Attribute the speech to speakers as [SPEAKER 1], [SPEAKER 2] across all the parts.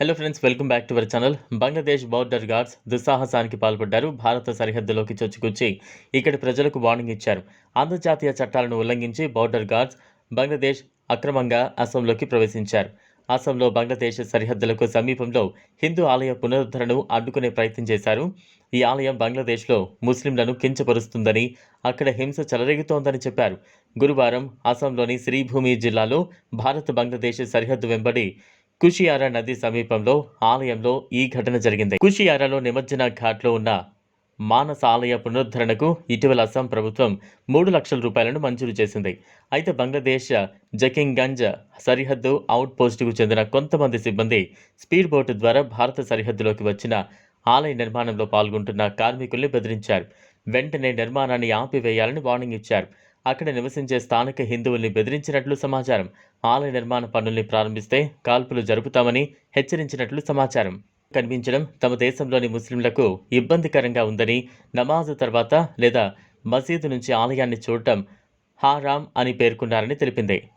[SPEAKER 1] Hello friends welcome back to our channel Bangladesh border guards దుస్సాహసానికి పాల్పడ్డారు. భారత సరిహద్దులోకి చొచ్చుకొచ్చి ఇక్కడి ప్రజలకు వార్నింగ్ ఇచ్చారు. అంతర్జాతీయ చట్టాలను ఉల్లంఘించి బార్డర్ గార్డ్స్ బంగ్లాదేశ్ అక్రమంగా అస్సాంలోకి ప్రవేశించారు. అస్సాంలో బంగ్లాదేశ్ సరిహద్దులకు సమీపంలో హిందూ ఆలయ పునరుద్ధరణను అడ్డుకునే ప్రయత్నం చేశారు. ఈ ఆలయం బంగ్లాదేశ్లో ముస్లింలను కించపరుస్తుందని అక్కడ హింస చెలరేగుతోందని చెప్పారు. గురువారం అస్సాంలోని శ్రీభూమి జిల్లాలో భారత్ బంగ్లాదేశ్ సరిహద్దు వెంబడి కుషియారా నది సమీపంలో ఆలయంలో ఈ ఘటన జరిగింది. కుషియారాలో నిమజ్జన ఘాట్లో ఉన్న మానస ఆలయ పునరుద్ధరణకు ఇటీవల అస్సాం ప్రభుత్వం మూడు లక్షల రూపాయలను మంజూరు చేసింది. అయితే బంగ్లాదేశ్ జకింగంజ్ సరిహద్దు అవుట్ పోస్టుకు చెందిన కొంతమంది సిబ్బంది స్పీడ్ బోటు ద్వారా భారత సరిహద్దులోకి వచ్చిన ఆలయ నిర్మాణంలో పాల్గొంటున్న కార్మికుల్ని బెదిరించారు. వెంటనే నిర్మాణాన్ని ఆపివేయాలని వార్నింగ్ ఇచ్చారు. అక్కడ నివసించే స్థానిక హిందువుల్ని బెదిరించినట్లు సమాచారం. ఆలయ నిర్మాణ పనుల్ని ప్రారంభిస్తే కాల్పులు జరుపుతామని హెచ్చరించినట్లు సమాచారం. కనిపించడం తమ దేశంలోని ముస్లింలకు ఇబ్బందికరంగా ఉందని నమాజు తర్వాత లేదా మసీదు నుంచి ఆలయాన్ని చూడటం హారామ్ అని పేర్కొన్నారని తెలిపింది.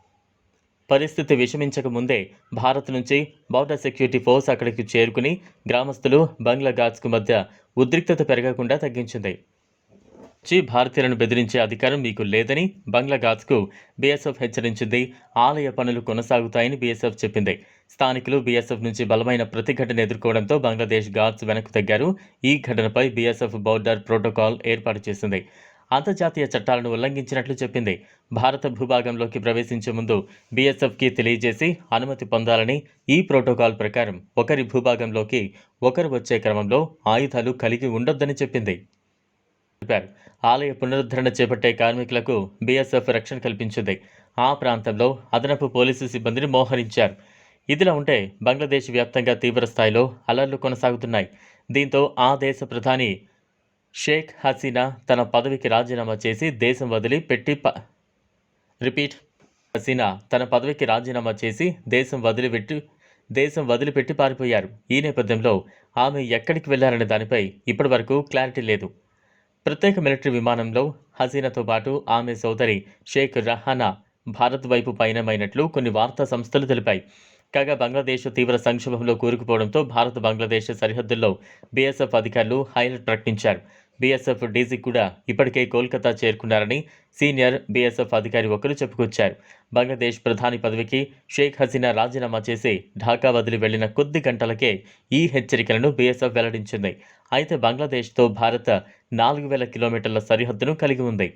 [SPEAKER 1] పరిస్థితి విషమించక ముందే భారత్ నుంచి బౌర్డర్ సెక్యూరిటీ ఫోర్స్ అక్కడికి చేరుకుని గ్రామస్తులు బంగ్లా మధ్య ఉద్రిక్తత పెరగకుండా తగ్గించింది. చి భారతీయులను బెదిరించే అధికారం మీకు లేదని బంగ్లా బీఎస్ఎఫ్ హెచ్చరించింది. ఆలయ పనులు కొనసాగుతాయని బీఎస్ఎఫ్ చెప్పింది. స్థానికులు బీఎస్ఎఫ్ నుంచి బలమైన ప్రతిఘటన ఎదుర్కోవడంతో బంగ్లాదేశ్ గార్డ్స్ వెనక్కు తగ్గారు. ఈ ఘటనపై బీఎస్ఎఫ్ బోర్డర్ ప్రోటోకాల్ ఏర్పాటు చేసింది. అంతర్జాతీయ చట్టాలను ఉల్లంఘించినట్లు చెప్పింది. భారత భూభాగంలోకి ప్రవేశించే ముందు బీఎస్ఎఫ్కి తెలియజేసి అనుమతి పొందాలని ఈ ప్రోటోకాల్ ప్రకారం ఒకరి భూభాగంలోకి ఒకరు వచ్చే క్రమంలో ఆయుధాలు కలిగి ఉండొద్దని చెప్పింది. తెలిపారు ఆలయ పునరుద్ధరణ చేపట్టే కార్మికులకు బీఎస్ఎఫ్ రక్షణ కల్పించింది. ఆ ప్రాంతంలో అదనపు పోలీసు సిబ్బందిని మోహరించారు. ఇదిలా ఉంటే బంగ్లాదేశ్ వ్యాప్తంగా తీవ్ర స్థాయిలో అలర్లు కొనసాగుతున్నాయి. దీంతో ఆ దేశ ప్రధాని షేక్ హసీనా తన పదవికి రాజీనామా చేసి దేశం వదిలి పెట్టి ప రిపీట్ హసీనా తన పదవికి రాజీనామా చేసి దేశం వదిలిపెట్టి దేశం వదిలిపెట్టి పారిపోయారు. ఈ నేపథ్యంలో ఆమె ఎక్కడికి వెళ్ళారనే దానిపై ఇప్పటివరకు క్లారిటీ లేదు. ప్రత్యేక మిలిటరీ విమానంలో హసీనాతో పాటు ఆమె సోదరి షేక్ రహానా భారత్ వైపు పయనమైనట్లు కొన్ని వార్తా సంస్థలు తెలిపాయి. కాగా బంగ్లాదేశ్ తీవ్ర సంక్షోభంలో కూరుకుపోవడంతో భారత్ బంగ్లాదేశ్ సరిహద్దుల్లో బీఎస్ఎఫ్ అధికారులు హైలైట్ ప్రకటించారు. బీఎస్ఎఫ్ డీజీ కూడా ఇప్పటికే కోల్కతా చేరుకున్నారని సీనియర్ బీఎస్ఎఫ్ అధికారి ఒకరు చెప్పుకొచ్చారు. బంగ్లాదేశ్ ప్రధాని పదవికి షేక్ హసీనా రాజీనామా చేసి ఢాకా వదిలి వెళ్ళిన కొద్ది గంటలకే ఈ హెచ్చరికలను బీఎస్ఎఫ్ వెల్లడించింది. అయితే బంగ్లాదేశ్తో భారత్ నాలుగు వేల కిలోమీటర్ల సరిహద్దును కలిగి ఉంది.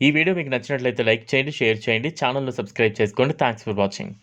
[SPEAKER 1] ఈ వీడియో మీకు నచ్చినట్లయితే లైక్ చేయండి షేర్ చేయండి ఛానల్ను సబ్స్క్రైబ్ చేసుకోండి. Thanks for watching.